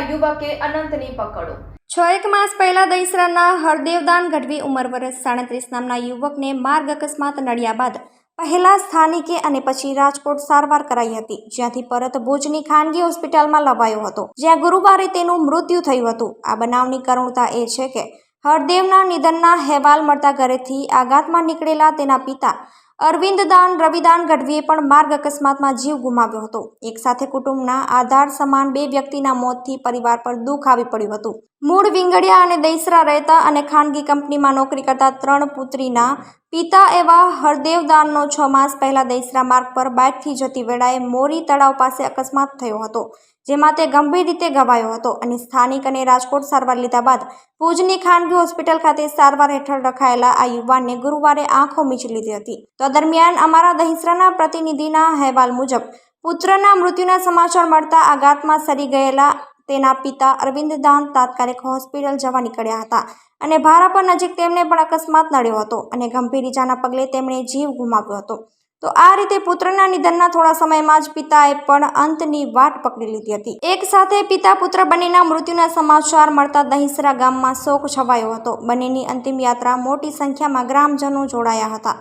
યુવકે અનંતની પકડો. છ એક માસ પહેલા દહીસરાના હરદેવદાન ગઢવી ઉંમર વર્ષ સાડત્રીસ નામના યુવકને માર્ગ અકસ્માત નડ્યા બાદ પહેલા સ્થાનિકે અને પછી રાજકોટ સારવાર કરાઈ હતી, જ્યાંથી પરત ભુજની ખાનગી હોસ્પિટલમાં લવાયો હતો, જ્યાં ગુરુવારે તેનું મૃત્યુ થયું હતું. આ બનાવની કરુણતા એ છે કે હરદેવના નિધનના હેવાલ મળતા ઘરેથી આઘાતમાં નીકળેલા તેના પિતા અરવિંદદાન રવિદાન ગઢવીએ પણ માર્ગ અકસ્માતમાં જીવ ગુમાવ્યો હતો. એક સાથે કુટુંબના આધાર સમાન બે વ્યક્તિના મોતથી પરિવાર પર દુઃખ આવી પડ્યું હતું. મૂળ વિંગડિયા અને દૈસરા રહેતા અને ખાનગી કંપનીમાં નોકરી કરતા ત્રણ પુત્રીના પિતા એવા હરદેવદાનનો છ માસ પહેલા દૈસરા માર્ગ પર બાઇકથી જતી વેળાએ મોરી તળાવ પાસે અકસ્માત થયો હતો, જેમાં તે ગંભીર રીતે ઘવાયો હતો અને સ્થાનિક અને રાજકોટ સારવાર લીધા બાદ ભુજની ખાનગી હોસ્પિટલ ખાતે સારવાર હેઠળ રખાયેલા આ યુવાનને ગુરુવારે આંખો મીચી લીધી હતી. દરમિયાન અમારા દહીસરાના પ્રતિનિધિના અહેવાલ મુજબ, પુત્રના મૃત્યુના સમાચાર મળતા આઘાતમાં સરી ગયેલા તેના પિતા અરવિંદ દાન તાત્કાલિક હોસ્પિટલ જવા નીકળ્યા હતા અને ભારાપર નજીક તેમને પણ અકસ્માત નડ્યો હતો અને ગંભીર ઇજાના પગલે તેમણે જીવ ગુમાવ્યો હતો. તો આ રીતે પુત્રના નિધનના થોડા સમયમાં જ પિતાએ પણ અંતની વાટ પકડી લીધી હતી. એક સાથે પિતા પુત્ર બંનેના મૃત્યુના સમાચાર મળતા દહીસરા ગામમાં શોક છવાયો હતો. બંનેની અંતિમ યાત્રા મોટી સંખ્યામાં ગ્રામજનો જોડાયા હતા.